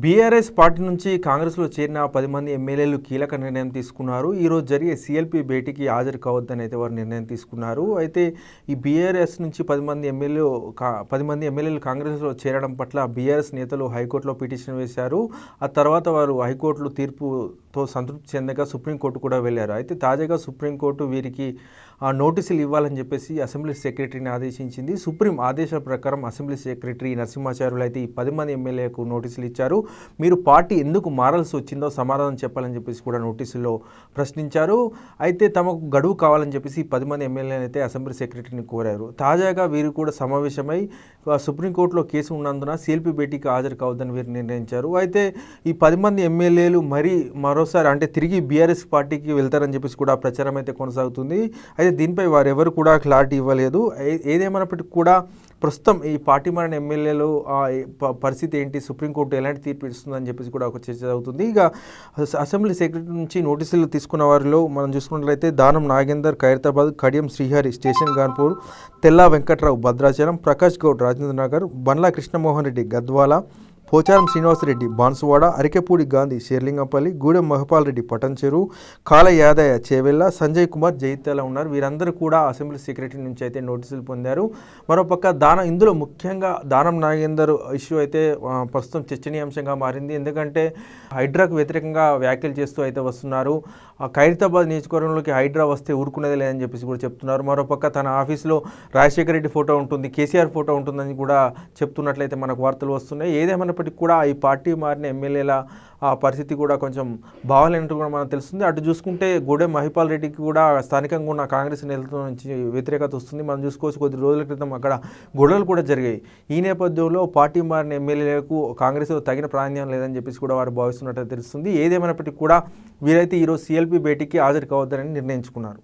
BRS party నుంచి కాంగ్రెస్లో చేరిన పది మంది ఎమ్మెల్యేలు కీలక నిర్ణయం తీసుకున్నారు. ఈరోజు జరిగే సీఎల్పీ భేటీకి హాజరు కావద్దని అయితే వారు నిర్ణయం తీసుకున్నారు. అయితే ఈ బీఆర్ఎస్ నుంచి పది మంది ఎమ్మెల్యేలు కా పది మంది ఎమ్మెల్యేలు కాంగ్రెస్లో చేరడం పట్ల బీఆర్ఎస్ నేతలు హైకోర్టులో పిటిషన్ వేశారు. ఆ తర్వాత వారు హైకోర్టులో తీర్పు తీర్పుతో సంతృప్తి చెందగా సుప్రీంకోర్టు కూడా వెళ్ళారు. అయితే తాజాగా సుప్రీంకోర్టు వీరికి ఆ నోటీసులు ఇవ్వాలని చెప్పేసి అసెంబ్లీ సెక్రటరీని ఆదేశించింది. సుప్రీం ఆదేశాల ప్రకారం అసెంబ్లీ సెక్రటరీ నరసింహాచార్యులు అయితే ఈ పది మంది ఎమ్మెల్యేకు నోటీసులు ఇచ్చారు. మీరు పార్టీ ఎందుకు మారాల్సి వచ్చిందో సమాధానం చెప్పాలని చెప్పేసి కూడా నోటీసుల్లో ప్రశ్నించారు. అయితే తమకు గడువు కావాలని చెప్పేసి ఈ పది మంది ఎమ్మెల్యేలు అయితే అసెంబ్లీ సెక్రటరీని కోరారు. తాజాగా వీరు కూడా సమావేశమై సుప్రీంకోర్టులో కేసు ఉన్నందున సిఎల్పి భేటీకి హాజరు కావద్దని వీరు నిర్ణయించారు. అయితే ఈ పది మంది ఎమ్మెల్యేలు మరీ మరోసారి అంటే తిరిగి బీఆర్ఎస్ పార్టీకి వెళ్తారని చెప్పేసి కూడా ప్రచారం అయితే కొనసాగుతుంది. అయితే దీనిపై వారెవరు కూడా క్లారిటీ ఇవ్వలేదు. ఏ- ఏదేమైనప్పటికీ కూడా ప్రస్తుతం ఈ పార్టీ మారిన ఎమ్మెల్యేలు పరిస్థితి ఏంటి సుప్రీంకోర్టు ఎలాంటి తీర్పు ఇస్తుందని చెప్పేసి కూడా ఒక చర్చ అవుతుంది ఇక అసెంబ్లీ సెక్రటరీ నుంచి నోటీసులు తీసుకున్న వారిలో మనం చూసుకున్నట్లయితే దానం నాగేందర్ ఖైరతాబాద్ కడియం శ్రీహరి స్టేషన్ గాన్పూర్ తెల్లా వెంకట్రావు భద్రాచలం ప్రకాష్ గౌడ్ రాజేంద్ర నగర్ బండ్లా కృష్ణమోహన్ రెడ్డి గద్వాల పోచారం శ్రీనివాసరెడ్డి బాన్సువాడ అరికెపూడి గాంధీ షేర్లింగంపల్లి గూడెం మహపాల్ రెడ్డి పటంచెరు కాల యాదయ్య చేవెళ్ళ సంజయ్ కుమార్ జయిత్యాల ఉన్నారు. వీరందరూ కూడా అసెంబ్లీ సెక్రటరీ నుంచి అయితే నోటీసులు పొందారు. మరోపక్క దానం ఇందులో ముఖ్యంగా దానం నాగేందర్ ఇష్యూ అయితే ప్రస్తుతం చర్చనీయాంశంగా మారింది. ఎందుకంటే హైడ్రాకు వ్యతిరేకంగా వ్యాఖ్యలు చేస్తూ అయితే వస్తున్నారు. ఆ ఖైరతాబాద్ నియోజకవర్గంలోకి హైడ్రా వస్తే ఊరుకునేది లేదని చెప్పేసి కూడా చెప్తున్నారు. మరోపక్క తన ఆఫీస్లో రాజశేఖర రెడ్డి ఫోటో ఉంటుంది కేసీఆర్ ఫోటో ఉంటుందని కూడా చెప్తున్నట్లయితే మనకు వార్తలు వస్తున్నాయి. ఉన్నప్పటికీ కూడా ఈ పార్టీ మారిన ఎమ్మెల్యేల ఆ పరిస్థితి కూడా కొంచెం బాగాలేనట్టు కూడా మనకు తెలుస్తుంది. అటు చూసుకుంటే గూడెం మహిపాల్ రెడ్డికి కూడా స్థానికంగా ఉన్న కాంగ్రెస్ నేతల నుంచి వ్యతిరేకత వస్తుంది. మనం చూసుకోవచ్చు కొద్ది రోజుల క్రితం అక్కడ గొడవలు కూడా జరిగాయి. ఈ నేపథ్యంలో పార్టీ మారిన ఎమ్మెల్యేలకు కాంగ్రెస్లో తగిన ప్రాధాన్యం లేదని చెప్పేసి కూడా వారు భావిస్తున్నట్టు తెలుస్తుంది. ఏదేమైనప్పటికీ కూడా వీరైతే ఈరోజు సిఎల్పి భేటీకి హాజరు కావద్దని నిర్ణయించుకున్నారు.